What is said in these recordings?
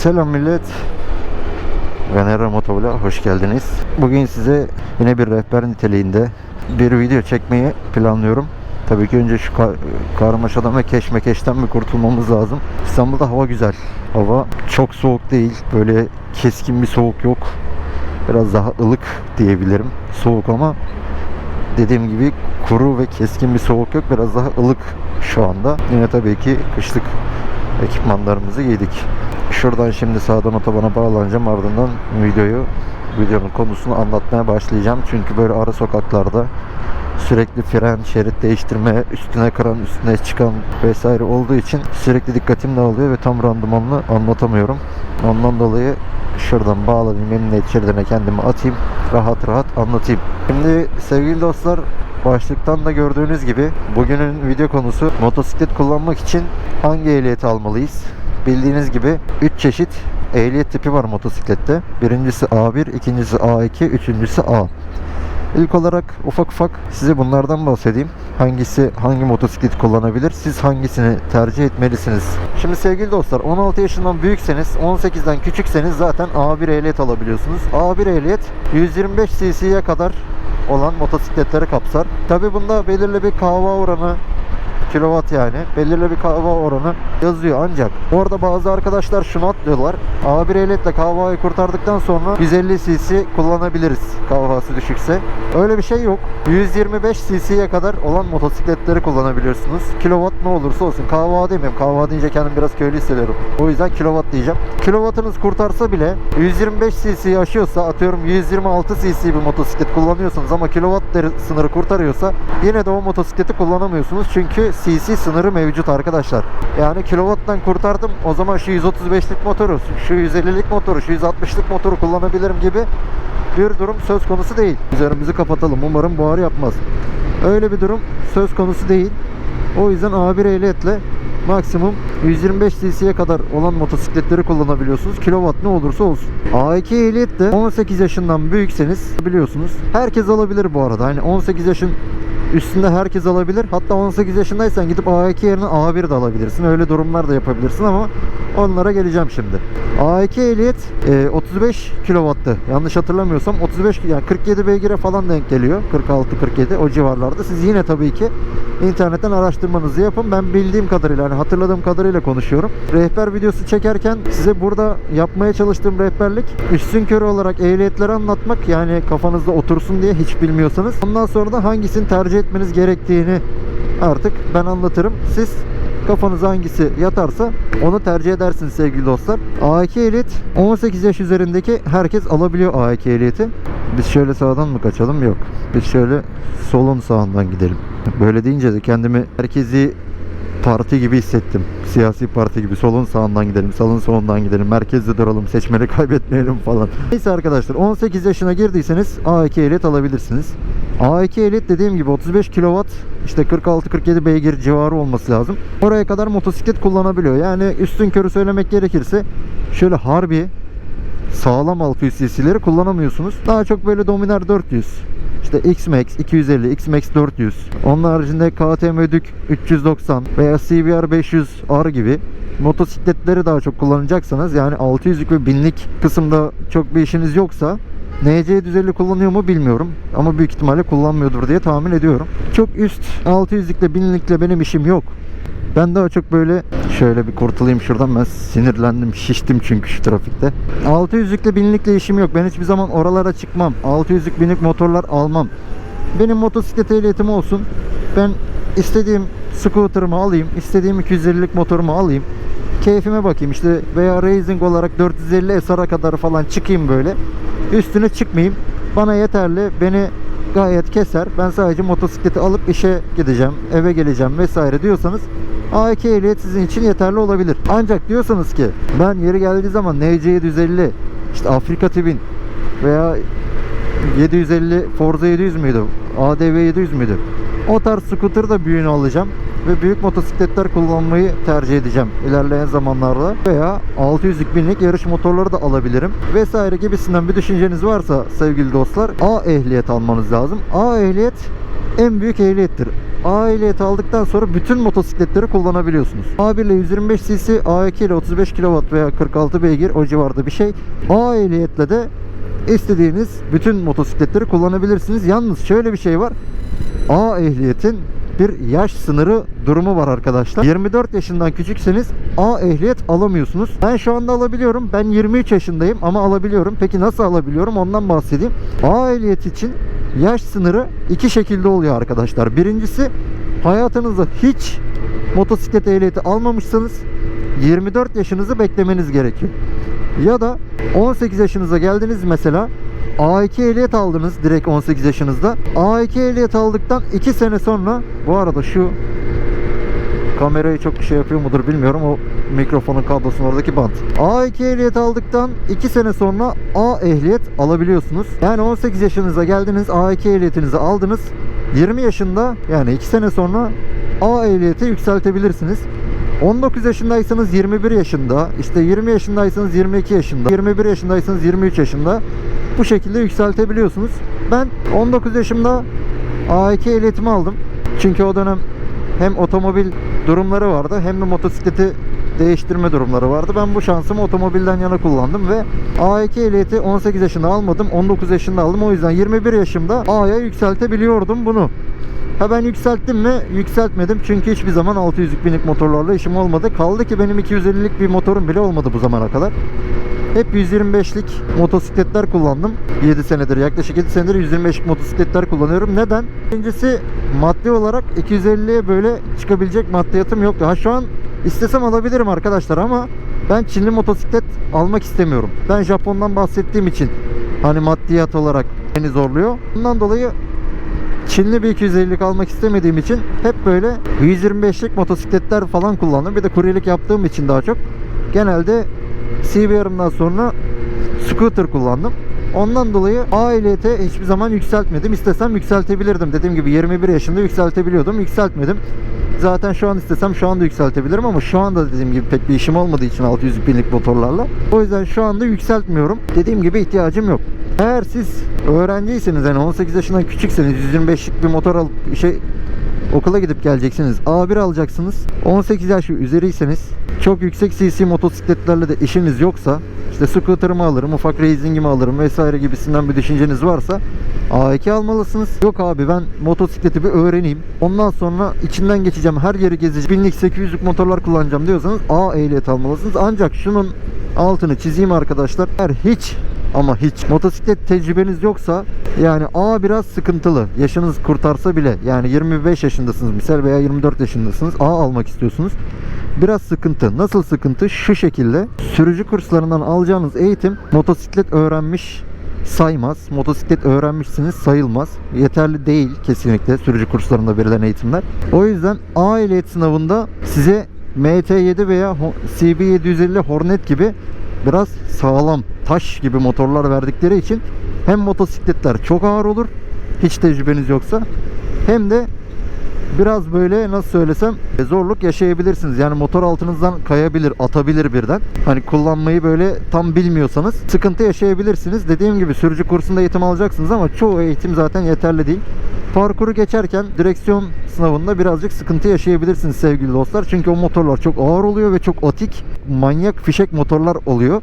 Selam millet. Venera Motovlog'a hoş geldiniz. Bugün size yine bir rehber niteliğinde bir video çekmeyi planlıyorum. Tabii ki önce şu kar- karmaşadan ve keşmekeşten bir kurtulmamız lazım. İstanbul'da hava güzel. Hava çok soğuk değil. Böyle keskin bir soğuk yok. Biraz daha ılık diyebilirim. Soğuk ama dediğim gibi kuru ve keskin bir soğuk yok. Biraz daha ılık şu anda. Yine tabii ki kışlık ekipmanlarımızı giydik. Şuradan şimdi sağdan otobana bağlanacağım. Ardından videoyu, videonun konusunu anlatmaya başlayacağım. Çünkü böyle ara sokaklarda sürekli fren, şerit değiştirme, üstüne kıran, üstüne çıkan vesaire olduğu için sürekli dikkatim dağılıyor ve tam randımanlı anlatamıyorum. Ondan dolayı şuradan bağlanayım, emniyet şeridine kendimi atayım, rahat rahat anlatayım. Şimdi sevgili dostlar, başlıktan da gördüğünüz gibi bugünün video konusu motosiklet kullanmak için hangi ehliyeti almalıyız? Bildiğiniz gibi 3 çeşit ehliyet tipi var motosiklette. Birincisi A1, ikincisi A2, üçüncüsü A. İlk olarak ufak ufak size bunlardan bahsedeyim. Hangisi hangi motosiklet kullanabilir? Siz hangisini tercih etmelisiniz? Şimdi sevgili dostlar 16 yaşından büyükseniz 18'den küçükseniz zaten A1 ehliyet alabiliyorsunuz. A1 ehliyet 125 cc'ye kadar olan motosikletleri kapsar. Tabi bunda belirli bir kahva oranı kilowatt yani. Belirli bir kahva oranı yazıyor ancak orada bazı arkadaşlar şunu atlıyorlar. A1 ehliyetle kahvayı kurtardıktan sonra 150 cc kullanabiliriz kahvası düşükse. Öyle bir şey yok. 125 cc'ye kadar olan motosikletleri kullanabiliyorsunuz. Kilowatt ne olursa olsun. Kahva demeyeyim kahva deyince kendimi biraz köylü hissediyorum. O yüzden kilowatt diyeceğim. Kilowattınız kurtarsa bile 125 cc'yi aşıyorsa atıyorum 126 cc bir motosiklet kullanıyorsunuz ama kilowatt sınırı kurtarıyorsa yine de o motosikleti kullanamıyorsunuz. Çünkü cc sınırı mevcut arkadaşlar. Yani kilowatttan kurtardım o zaman şu 135'lik motoru, şu 150'lik motoru, şu 160'lık motoru kullanabilirim gibi bir durum söz konusu değil. Üzerimizi kapatalım. Umarım buhar yapmaz. Öyle bir durum söz konusu değil. O yüzden A1 ehliyetle maksimum 125 cc'ye kadar olan motosikletleri kullanabiliyorsunuz. Kilowatt ne olursa olsun. A2 ehliyet de 18 yaşından büyükseniz biliyorsunuz. Herkes alabilir bu arada. Hani 18 yaşın üstünde herkes alabilir. Hatta 18 yaşındaysan gidip A2 yerine A1 de alabilirsin. Öyle durumlar da yapabilirsin ama onlara geleceğim şimdi. A2 ehliyet e, 35 kW'tı. Yanlış hatırlamıyorsam 35 yani 47 beygire falan denk geliyor. 46 47 o civarlarda. Siz yine tabii ki internetten araştırmanızı yapın. Ben bildiğim kadarıyla hani hatırladığım kadarıyla konuşuyorum. Rehber videosu çekerken size burada yapmaya çalıştığım rehberlik üstün körü olarak ehliyetleri anlatmak yani kafanızda otursun diye hiç bilmiyorsanız ondan sonra da hangisini tercih etmeniz gerektiğini artık ben anlatırım. Siz kafanıza hangisi yatarsa onu tercih edersiniz sevgili dostlar. A2 ehliyet 18 yaş üzerindeki herkes alabiliyor A2 ehliyeti. Biz şöyle sağdan mı kaçalım? Yok. Biz şöyle solun sağından gidelim. Böyle deyince de kendimi herkesi parti gibi hissettim. Siyasi parti gibi. Solun sağından gidelim, salın solundan gidelim. Merkezde duralım, seçmeni kaybetmeyelim falan. Neyse arkadaşlar 18 yaşına girdiyseniz A2 ehliyet alabilirsiniz. A2 ehliyet dediğim gibi 35 kW işte 46-47 beygir civarı olması lazım. Oraya kadar motosiklet kullanabiliyor. Yani üstün körü söylemek gerekirse şöyle harbi sağlam 600 cc'leri kullanamıyorsunuz. Daha çok böyle Dominar 400, işte X-Max 250, X-Max 400. Onun haricinde KTM Dük 390 veya CBR 500 R gibi motosikletleri daha çok kullanacaksanız yani 600'lük ve 1000'lik kısımda çok bir işiniz yoksa NC düzeli kullanıyor mu bilmiyorum ama büyük ihtimalle kullanmıyordur diye tahmin ediyorum. Çok üst 600'lükle 1000'likle benim işim yok. Ben daha çok böyle şöyle bir kurtulayım şuradan ben sinirlendim şiştim çünkü şu trafikte. 600'lükle 1000'likle işim yok. Ben hiçbir zaman oralara çıkmam. 600'lük 1000'lik motorlar almam. Benim motosiklet ehliyetim olsun. Ben istediğim scooter'ımı alayım. istediğim 250'lik motorumu alayım. Keyfime bakayım işte veya racing olarak 450 SR'a kadar falan çıkayım böyle. Üstüne çıkmayayım. Bana yeterli. Beni gayet keser. Ben sadece motosikleti alıp işe gideceğim, eve geleceğim vesaire diyorsanız A2 ehliyet sizin için yeterli olabilir. Ancak diyorsanız ki ben yeri geldiği zaman NC 750 işte Afrika Twin veya 750 Forza 700 müydü? ADV 700 müydü? O tarz scooter da büyüğünü alacağım ve büyük motosikletler kullanmayı tercih edeceğim ilerleyen zamanlarda veya 600'lük binlik yarış motorları da alabilirim vesaire gibisinden bir düşünceniz varsa sevgili dostlar A ehliyet almanız lazım. A ehliyet en büyük ehliyettir. Ehliyeti aldıktan sonra bütün motosikletleri kullanabiliyorsunuz. A1 ile 125 cc, A2 ile 35 kW veya 46 beygir o civarda bir şey. A ehliyetle de istediğiniz bütün motosikletleri kullanabilirsiniz. Yalnız şöyle bir şey var. A ehliyetin bir yaş sınırı durumu var arkadaşlar. 24 yaşından küçükseniz A ehliyet alamıyorsunuz. Ben şu anda alabiliyorum. Ben 23 yaşındayım ama alabiliyorum. Peki nasıl alabiliyorum? Ondan bahsedeyim. A ehliyet için yaş sınırı iki şekilde oluyor arkadaşlar. Birincisi hayatınızda hiç motosiklet ehliyeti almamışsanız 24 yaşınızı beklemeniz gerekiyor. Ya da 18 yaşınıza geldiniz mesela A2 ehliyet aldınız direkt 18 yaşınızda. A2 ehliyet aldıktan 2 sene sonra bu arada şu kamerayı çok şey yapıyor mudur bilmiyorum. O mikrofonun kablosunun oradaki bant. A2 ehliyet aldıktan 2 sene sonra A ehliyet alabiliyorsunuz. Yani 18 yaşınıza geldiniz A2 ehliyetinizi aldınız. 20 yaşında yani 2 sene sonra A ehliyeti yükseltebilirsiniz. 19 yaşındaysanız 21 yaşında, işte 20 yaşındaysanız 22 yaşında, 21 yaşındaysanız 23 yaşında bu şekilde yükseltebiliyorsunuz. Ben 19 yaşımda A2 ehliyetimi aldım. Çünkü o dönem hem otomobil durumları vardı hem de motosikleti değiştirme durumları vardı. Ben bu şansımı otomobilden yana kullandım ve A2 ehliyeti 18 yaşında almadım. 19 yaşında aldım. O yüzden 21 yaşımda A'ya yükseltebiliyordum bunu. Ha ben yükselttim mi? Yükseltmedim. Çünkü hiçbir zaman 600'lük binlik motorlarla işim olmadı. Kaldı ki benim 250'lik bir motorum bile olmadı bu zamana kadar. Hep 125'lik motosikletler kullandım. 7 senedir yaklaşık 7 senedir 125'lik motosikletler kullanıyorum. Neden? Birincisi maddi olarak 250'ye böyle çıkabilecek maddiyatım yoktu. Ha şu an istesem alabilirim arkadaşlar ama ben Çinli motosiklet almak istemiyorum. Ben Japon'dan bahsettiğim için hani maddiyat olarak beni zorluyor. Bundan dolayı Çinli bir 250'lik almak istemediğim için hep böyle 125'lik motosikletler falan kullandım. Bir de kuryelik yaptığım için daha çok genelde CBR'ımdan sonra scooter kullandım. Ondan dolayı A ehliyete hiçbir zaman yükseltmedim. İstesem yükseltebilirdim. Dediğim gibi 21 yaşında yükseltebiliyordum. Yükseltmedim. Zaten şu an istesem şu anda yükseltebilirim ama şu anda dediğim gibi pek bir işim olmadığı için 600 binlik motorlarla. O yüzden şu anda yükseltmiyorum. Dediğim gibi ihtiyacım yok. Eğer siz öğrenciyseniz yani 18 yaşından küçükseniz 125'lik bir motor alıp şey okula gidip geleceksiniz. A1 alacaksınız. 18 yaş üzeriyseniz çok yüksek cc motosikletlerle de işiniz yoksa işte scooter'ımı alırım, ufak racing'imi alırım vesaire gibisinden bir düşünceniz varsa A2 almalısınız. Yok abi ben motosikleti bir öğreneyim. Ondan sonra içinden geçeceğim. Her yeri gezeceğim. 1000'lik 800'lük motorlar kullanacağım diyorsanız A ehliyet almalısınız. Ancak şunun altını çizeyim arkadaşlar. Eğer hiç ama hiç motosiklet tecrübeniz yoksa yani A biraz sıkıntılı. Yaşınız kurtarsa bile yani 25 yaşındasınız misal veya 24 yaşındasınız. A almak istiyorsunuz. Biraz sıkıntı. Nasıl sıkıntı? Şu şekilde sürücü kurslarından alacağınız eğitim motosiklet öğrenmiş saymaz. Motosiklet öğrenmişsiniz sayılmaz. Yeterli değil kesinlikle sürücü kurslarında verilen eğitimler. O yüzden A ehliyet sınavında size MT7 veya CB750 Hornet gibi biraz sağlam taş gibi motorlar verdikleri için hem motosikletler çok ağır olur hiç tecrübeniz yoksa hem de biraz böyle nasıl söylesem zorluk yaşayabilirsiniz. Yani motor altınızdan kayabilir, atabilir birden. Hani kullanmayı böyle tam bilmiyorsanız sıkıntı yaşayabilirsiniz. Dediğim gibi sürücü kursunda eğitim alacaksınız ama çoğu eğitim zaten yeterli değil. Parkuru geçerken direksiyon sınavında birazcık sıkıntı yaşayabilirsiniz sevgili dostlar. Çünkü o motorlar çok ağır oluyor ve çok atik, manyak fişek motorlar oluyor.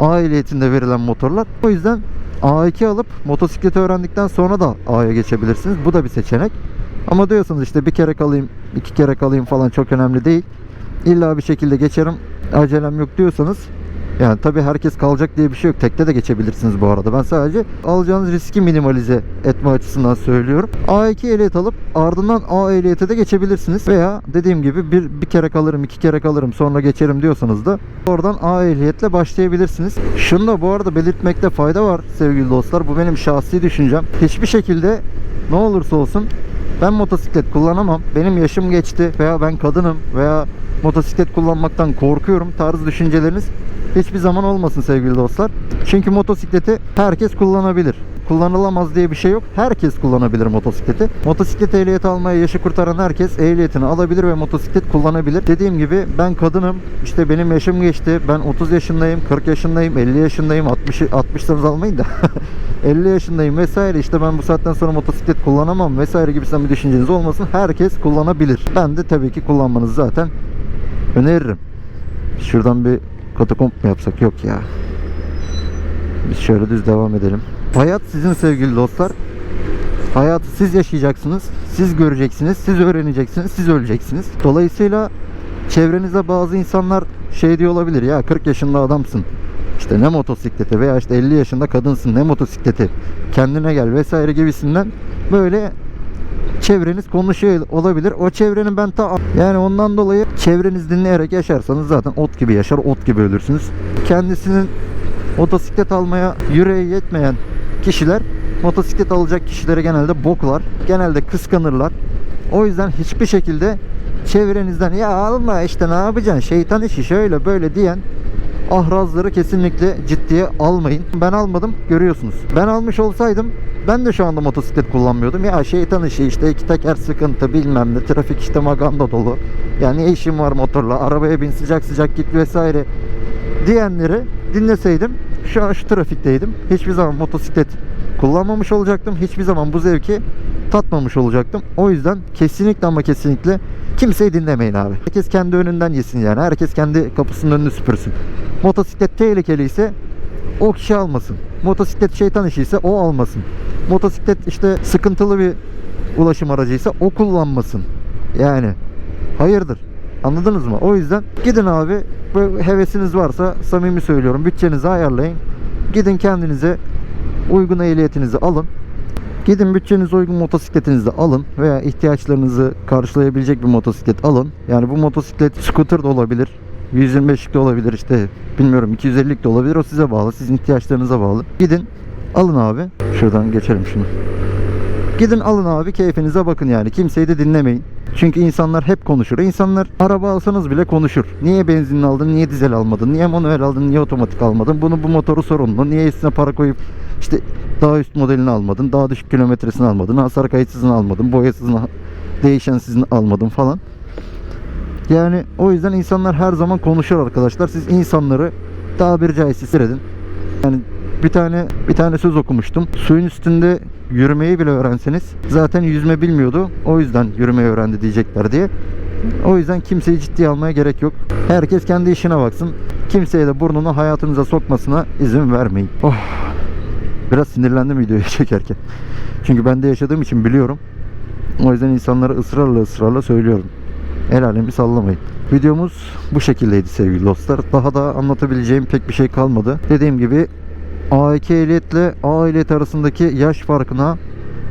A ehliyetinde verilen motorlar. O yüzden A2 alıp motosikleti öğrendikten sonra da A'ya geçebilirsiniz. Bu da bir seçenek. Ama diyorsanız işte bir kere kalayım, iki kere kalayım falan çok önemli değil. İlla bir şekilde geçerim, acelem yok diyorsanız yani tabii herkes kalacak diye bir şey yok. Tekte de geçebilirsiniz bu arada. Ben sadece alacağınız riski minimalize etme açısından söylüyorum. A2 ehliyet alıp ardından A ehliyete de geçebilirsiniz. Veya dediğim gibi bir, bir kere kalırım, iki kere kalırım sonra geçerim diyorsanız da oradan A ehliyetle başlayabilirsiniz. Şunu da bu arada belirtmekte fayda var sevgili dostlar. Bu benim şahsi düşüncem. Hiçbir şekilde ne olursa olsun ben motosiklet kullanamam. Benim yaşım geçti veya ben kadınım veya motosiklet kullanmaktan korkuyorum tarzı düşünceleriniz hiçbir zaman olmasın sevgili dostlar. Çünkü motosikleti herkes kullanabilir. Kullanılamaz diye bir şey yok. Herkes kullanabilir motosikleti. Motosiklet ehliyeti almaya yaşı kurtaran herkes ehliyetini alabilir ve motosiklet kullanabilir. Dediğim gibi ben kadınım. İşte benim yaşım geçti. Ben 30 yaşındayım, 40 yaşındayım, 50 yaşındayım. 60 60'larınızı almayın da. 50 yaşındayım vesaire. İşte ben bu saatten sonra motosiklet kullanamam vesaire gibisinden bir düşünceniz olmasın. Herkes kullanabilir. Ben de tabii ki kullanmanızı zaten öneririm. Şuradan bir katakomp mu yapsak? Yok ya. Biz şöyle düz devam edelim. Hayat sizin sevgili dostlar. Hayatı siz yaşayacaksınız, siz göreceksiniz, siz öğreneceksiniz, siz öleceksiniz. Dolayısıyla çevrenize bazı insanlar şey diyor olabilir ya 40 yaşında adamsın. İşte ne motosikleti veya işte 50 yaşında kadınsın ne motosikleti kendine gel vesaire gibisinden böyle çevreniz konuşuyor olabilir. O çevrenin ben ta yani ondan dolayı çevreniz dinleyerek yaşarsanız zaten ot gibi yaşar, ot gibi ölürsünüz. Kendisinin motosiklet almaya yüreği yetmeyen kişiler motosiklet alacak kişilere genelde boklar. Genelde kıskanırlar. O yüzden hiçbir şekilde çevrenizden ya alma işte ne yapacaksın şeytan işi şöyle böyle diyen ahrazları kesinlikle ciddiye almayın. Ben almadım görüyorsunuz. Ben almış olsaydım ben de şu anda motosiklet kullanmıyordum. Ya şeytan işi işte iki teker sıkıntı bilmem ne trafik işte maganda dolu. Yani işim var motorla arabaya bin sıcak sıcak git vesaire diyenleri dinleseydim şu an şu trafikteydim. Hiçbir zaman motosiklet kullanmamış olacaktım. Hiçbir zaman bu zevki tatmamış olacaktım. O yüzden kesinlikle ama kesinlikle kimseyi dinlemeyin abi. Herkes kendi önünden yesin yani. Herkes kendi kapısının önünü süpürsün. Motosiklet tehlikeli ise o kişi almasın. Motosiklet şeytan işi ise o almasın. Motosiklet işte sıkıntılı bir ulaşım aracıysa o kullanmasın. Yani hayırdır. Anladınız mı? O yüzden gidin abi hevesiniz varsa samimi söylüyorum bütçenizi ayarlayın. Gidin kendinize uygun ehliyetinizi alın. Gidin bütçenize uygun motosikletinizi alın veya ihtiyaçlarınızı karşılayabilecek bir motosiklet alın. Yani bu motosiklet scooter da olabilir. 125'lik de olabilir işte bilmiyorum 250'lik de olabilir o size bağlı sizin ihtiyaçlarınıza bağlı. Gidin alın abi. Şuradan geçelim şunu. Gidin alın abi keyfinize bakın yani kimseyi de dinlemeyin. Çünkü insanlar hep konuşur. İnsanlar araba alsanız bile konuşur. Niye benzinli aldın, niye dizel almadın, niye manuel aldın, niye otomatik almadın, bunu bu motoru sorunlu, niye üstüne para koyup işte daha üst modelini almadın, daha düşük kilometresini almadın, hasar kayıtsızını almadın, boyasızını, değişensizini almadın falan. Yani o yüzden insanlar her zaman konuşur arkadaşlar. Siz insanları tabiri caizse seyredin. Yani bir tane bir tane söz okumuştum. Suyun üstünde yürümeyi bile öğrenseniz zaten yüzme bilmiyordu. O yüzden yürümeyi öğrendi diyecekler diye. O yüzden kimseyi ciddiye almaya gerek yok. Herkes kendi işine baksın. Kimseye de burnunu hayatınıza sokmasına izin vermeyin. Oh. Biraz sinirlendim videoyu çekerken. Çünkü ben de yaşadığım için biliyorum. O yüzden insanlara ısrarla ısrarla söylüyorum. El alemi sallamayın. Videomuz bu şekildeydi sevgili dostlar. Daha da anlatabileceğim pek bir şey kalmadı. Dediğim gibi A2 ehliyetle A ehliyet arasındaki yaş farkına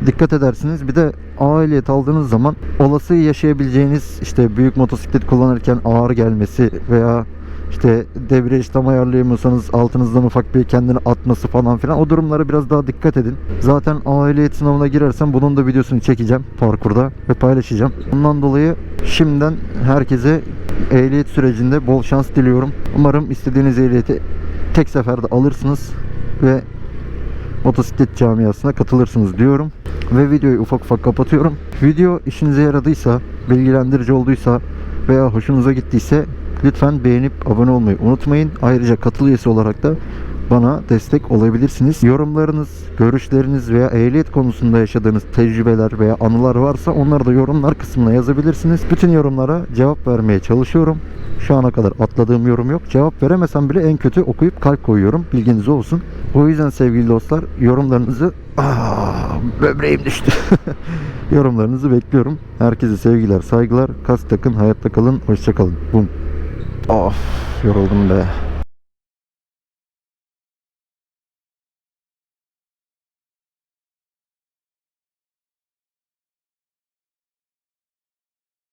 dikkat edersiniz. Bir de A ehliyet aldığınız zaman olası yaşayabileceğiniz işte büyük motosiklet kullanırken ağır gelmesi veya işte debriyaj tam ayarlayamıyorsanız altınızdan ufak bir kendini atması falan filan o durumlara biraz daha dikkat edin. Zaten A ehliyet sınavına girersem bunun da videosunu çekeceğim parkurda ve paylaşacağım. Ondan dolayı şimdiden herkese ehliyet sürecinde bol şans diliyorum. Umarım istediğiniz ehliyeti tek seferde alırsınız ve motosiklet camiasına katılırsınız diyorum. Ve videoyu ufak ufak kapatıyorum. Video işinize yaradıysa, bilgilendirici olduysa veya hoşunuza gittiyse lütfen beğenip abone olmayı unutmayın. Ayrıca katıl üyesi olarak da bana destek olabilirsiniz. Yorumlarınız, görüşleriniz veya ehliyet konusunda yaşadığınız tecrübeler veya anılar varsa onları da yorumlar kısmına yazabilirsiniz. Bütün yorumlara cevap vermeye çalışıyorum. Şu ana kadar atladığım yorum yok. Cevap veremesem bile en kötü okuyup kalp koyuyorum. Bilginiz olsun. O yüzden sevgili dostlar yorumlarınızı Aa, böbreğim düştü. yorumlarınızı bekliyorum. Herkese sevgiler, saygılar. Kas takın, hayatta kalın. Hoşça kalın. Bum. Of, yoruldum be.